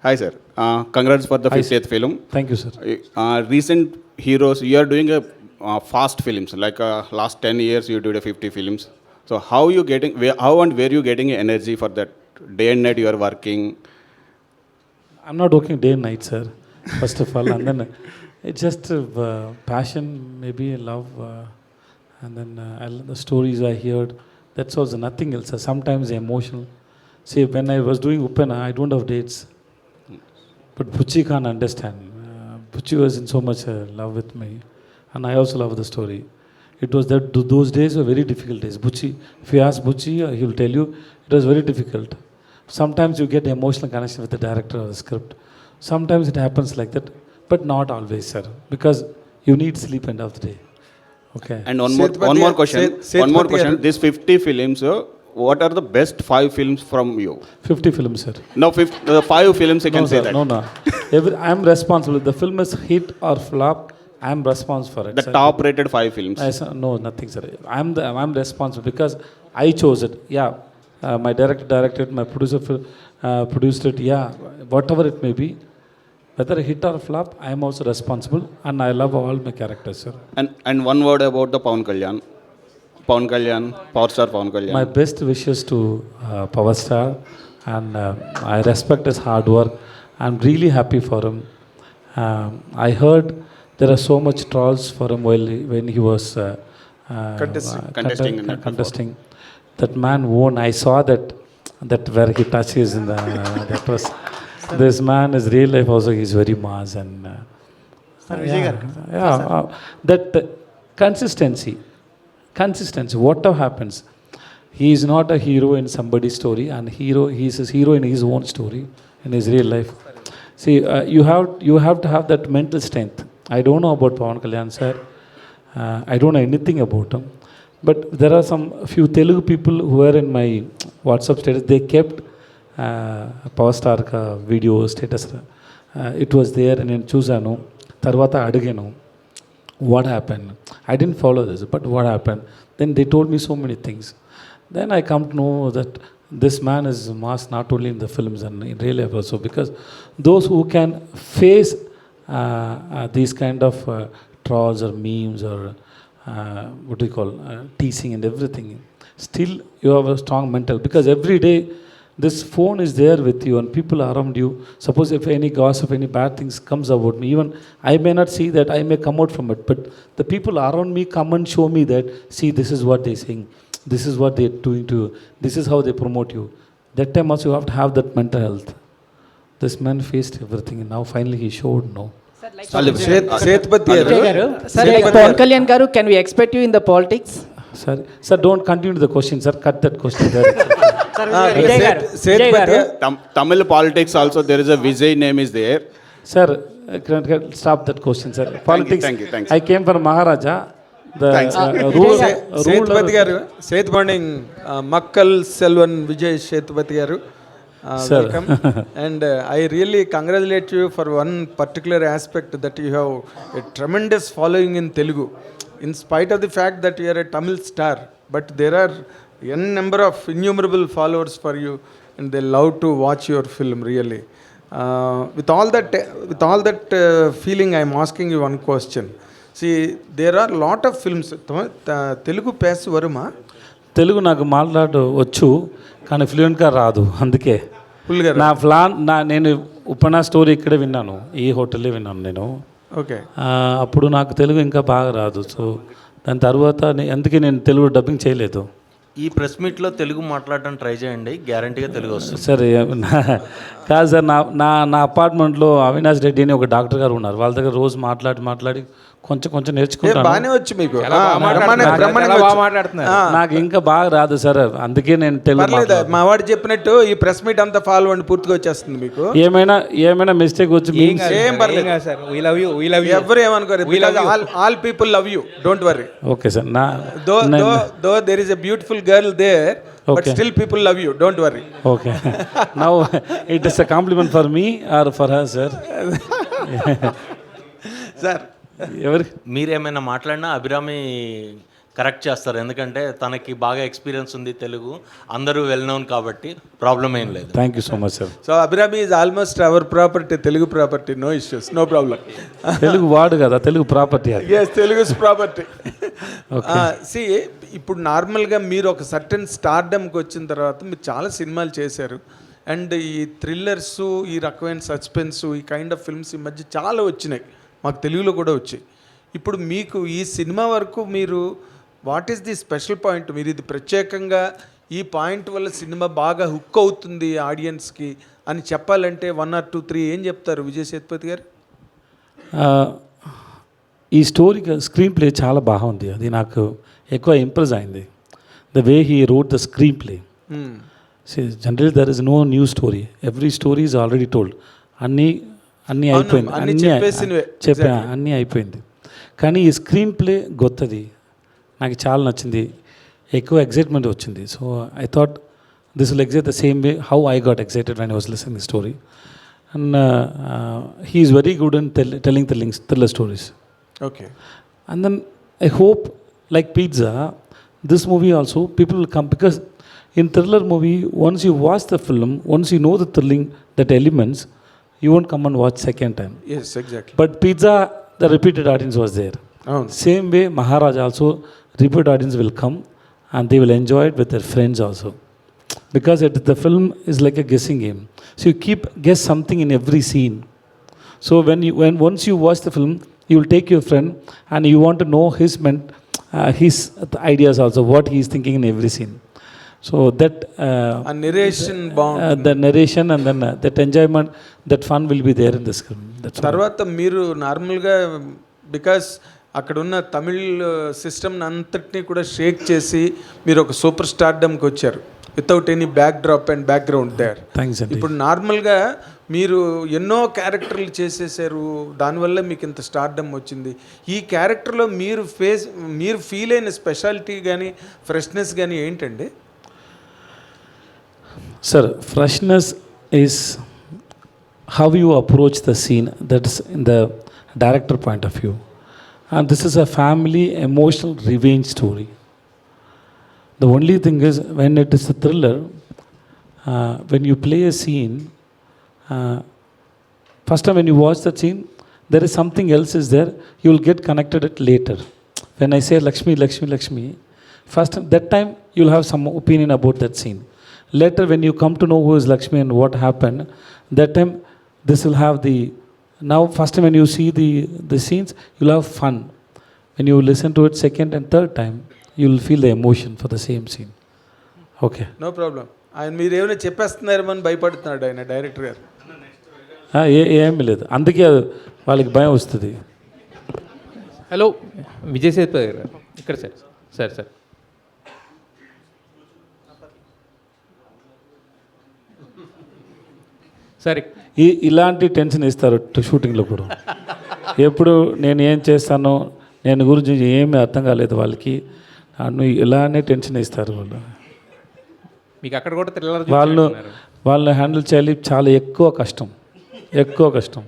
Hi, sir. Uh, congrats for the 50th film. Thank you, sir. Uh, uh, recent heroes, you are doing a uh, fast films. Like uh, last 10 years, you did a 50 films. So how you getting? Where, how and where you getting energy for that? Day and night you are working. I'm not working day and night, sir. First of all, and then it's just uh, uh, passion, maybe love, uh, and then uh, the stories I heard. That's also nothing else. Sometimes emotional. See, when I was doing Upena, I don't have dates. But Puchi can't understand. Uh, Puchi was in so much uh, love with me, and I also love the story. It was that those days were very difficult days. Buchi, if you ask Buchi, uh, he will tell you it was very difficult. Sometimes you get emotional connection with the director of the script. Sometimes it happens like that, but not always, sir, because you need sleep end of the day. Okay. And one more, one more question. One more question. These 50 films, uh, what are the best five films from you? 50 films sir No, 50, uh, five films. You can no say sir that. no no Every, i'm responsible if the film is hit or flop i'm responsible for it The sir. top rated five films. I said, no, nothing, sir. I'm the I'm responsible because I chose it. Yeah, uh, my director directed, it, my producer uh, produced it. Yeah, whatever it may be, whether hit or flop, I am also responsible, and I love all my characters, sir. And and one word about the Pawan Kalyan. Pawan Kalyan, Power Pawan Kalyan. My best wishes to uh, Power Star, and uh, I respect his hard work. I'm really happy for him. Um, I heard there are so much trolls for him when he was uh, uh, contesting. Contesting. That man won. I saw that that where he touches in the that was. This man is real life also. He's very mass and. Uh, sir, yeah, that consistency consistency whatever happens he is not a hero in somebody's story and hero he is a hero in his own story in his real life see uh, you have you have to have that mental strength i don't know about pawan kalyan sir uh, i don't know anything about him but there are some few telugu people who are in my whatsapp status they kept uh, power star video status it was there నేను చూశాను తర్వాత అడిగాను what happened? I didn't follow this, but what happened? Then they told me so many things. Then I come to know that this man is mass not only in the films and in real life also, because those who can face uh, uh, these kind of uh, trolls or memes or uh, what do you call uh, teasing and everything, still you have a strong mental because every day this phone is there with you and people are around you suppose if any gossip any bad things comes about me even i may not see that i may come out from it but the people around me come and show me that see this is what they're saying this is what they're doing to you this is how they promote you that time also you have to have that mental health this man faced everything and now finally he showed no Seth- Sethupathi garu Vijay garu, sir, like Pawan Kalyan garu, can we expect you in the politics? sorry sir don't continue the question sir cut that question there ఆ, Seth- Sethupathi garu Tam- Tamil politics also there is a Vijay name is there. Sir, uh, can, can stop that question, sir. Politics. thank you, thanks. I came from Maharaja. The Thanks. uh, uh, ruler, సే- సేతుపతి గారు సేతుపండి Makkal Selvan Vijay Sethupathi garu Sir. Welcome and I really congratulate you for one particular aspect that you have a tremendous following in Telugu in spite of the fact that you're a Tamil star but there are n number of innumerable followers for you and they love to watch your film really with all that with all that feeling I'm asking you one question see there are lot of films Telugu pace వరుమా? Telugu నాకు మాట్లాడు వచ్చు కానీ ఫ్లూయెంట్గా రాదు అందుకే. ఫుల్గా నా plan నా నేను ఉపనా స్టోరీ ఇక్కడే విన్నాను ఈ హోటల్లో విన్నాను నేను. ఓకే. అప్పుడు నాకు తెలుగు ఇంకా బాగా రాదు సో దాని తర్వాత అందుకే నేను తెలుగు డబ్బింగ్ చేయలేదు. ఈ ప్రెస్ మీట్లో తెలుగు మాట్లాడడం ట్రై చేయండి. గ్యారంటీగా తెలుగు వస్తుంది. సరే నా- కాదు సార్ నా నా నా అపార్ట్మెంట్లో అవినాష్ రెడ్డి అని ఒక డాక్టర్ గారు ఉన్నారు. వాళ్ళ దగ్గర రోజు మాట్లాడి మాట్లాడి కొంచెం కొంచెం నేర్చుకుంటాను. బాగానే వచ్చు మీకు. నాకు ఇంకా బాగా రాదు సార్. అందుకే నేను తెలుగు. మా వాడు చెప్పినట్టు ఈ ప్రెస్ మీట్ అంతా ఫాలో అండి పూర్తిగా వచ్చేస్తుంది మీకు. ఏమైనా ఏమైనా మిస్టేక్ వచ్చి memes- ఏం పర్లేదు. Sir. We love you we love you ఎవరు ఏమనుకోరు all all people love you don't worry okay sir నా though though though there is a beautiful girl there but still people love you don't worry okay now it is a compliment for me or for her sir sir ఎవరి? మీరేమైనా మాట్లాడినా Abhirami correct చేస్తారు. ఎందుకంటే తనకి బాగా experience ఉంది తెలుగు. అందరూ well known కాబట్టి ప్రాబ్లం ఏం లేదు. Thank you so much sir so Abhirami is almost our property Telugu property no issues no problem Telugu వాడు కదా Telugu property yes Telugu property see ఇప్పుడు నార్మల్గా మీరు ఒక సర్టన్ స్టార్డమ్కి వచ్చిన తర్వాత మీరు చాలా సినిమాలు చేశారు. అండ్ ఈ థ్రిల్లర్స్ ఈ రకమైన సస్పెన్స్ ఈ కైండ్ ఆఫ్ ఫిల్మ్స్ ఈ మధ్య చాలా వచ్చినాయి. మాకు తెలుగులో కూడా వచ్చాయి. ఇప్పుడు మీకు ఈ సినిమా వరకు మీరు what is the special point మీరు ఇది ప్రత్యేకంగా ఈ పాయింట్ వల్ల సినిమా బాగా హుక్ అవుతుంది ఆడియన్స్కి అని చెప్పాలంటే వన్ ఆర్ టూ త్రీ ఏం చెప్తారు విజయ్ సేతుపతి గారు? ఈ స్టోరీ స్క్రీన్ ప్లే చాలా బాగుంది. అది నాకు ఎక్కువ ఇంప్రెస్ అయింది. The way he wrote the screen play. General there is no new story every story is already told అన్నీ అన్నీ అయిపోయింది. అన్నీ. చెప్పా అన్నీ అయిపోయింది. కానీ ఈ స్క్రీన్ ప్లే గొత్తది. నాకు చాలా నచ్చింది. ఎక్కువ ఎగ్జైట్మెంట్ వచ్చింది. So I thought this will excite the same way how I got excited when was listen the story and he is very good in telling thrilling thriller stories Okay. And then I hope, like Pizza, this movie also, people will come because in thriller movie, once you watch the film, once you know the thrilling, that elements, you won't come and watch second time. Yes, exactly. But Pizza, the repeated audience was there. Oh. Same way, Maharaj also, repeated audience will come and they will enjoy it with their friends also. Because it, the film is like a guessing game. So you keep guess something in every scene. So when you when once you watch the film, you will take your friend and you want to know his ment, uh, his ideas also, what he is thinking in every scene. So that uh, ఆ narration బాగుంది uh, the narration and then uh, that enjoyment, that fun will be there in the screen. That's all. తర్వాత మీరు నార్మల్గా because అక్కడ ఉన్న Tamil system అంతటినీ కూడా షేక్ చేసి మీరు ఒక సూపర్ స్టార్డమ్కి వచ్చారు without any back drop and background there thanks ఇప్పుడు నార్మల్గా మీరు ఎన్నో క్యారెక్టర్లు చేసేసారు దానివల్ల మీకు ఇంత స్టార్డమ్ వచ్చింది. ఈ క్యారెక్టర్లో మీరు ఫేస్ మీరు ఫీల్ అయిన స్పెషాలిటీ కానీ ఫ్రెష్నెస్ కానీ ఏంటండి? Sir freshness is how you approach the scene that's in the director point of view and this is a family emotional revenge story The only thing is, when it is a thriller, uh, when you play a scene, uh, first time when you watch that scene, there is something else is there. You will get connected it later. When I say Lakshmi, Lakshmi, Lakshmi, first time- that time you will have some opinion about that scene. Later, when you come to know who is Lakshmi and what happened, that time this will have the. Now, first time when you see the the scenes, you'll have fun. When you listen to it second and third time, you will feel the emotion for the same scene. Okay. No problem ఆయన మీరు ఏమైనా చెప్పేస్తున్నారేమో అని భయపడుతున్నాడు ఆయన director గారు? ఏ ఏమీ లేదు. అందుకే వాళ్ళకి భయం వస్తుంది. హలో విజయ్ సేతుపతి గారు. ఇక్కడ సార్. Sir sir. సార్ ఈ ఇలాంటి టెన్షన్ ఇస్తారు షూటింగ్లో కూడా. ఎప్పుడు నేను ఏం చేస్తానో నేను గురించి ఏమీ అర్థం కాలేదు వాళ్ళకి. నన్ను ఇలానే టెన్షన్ ఇస్తారు వాళ్ళు. మీకు అక్కడ కూడా వాళ్ళు వాళ్ళని హ్యాండిల్ చేయాలి చాలా ఎక్కువ కష్టం. ఎక్కువ కష్టం.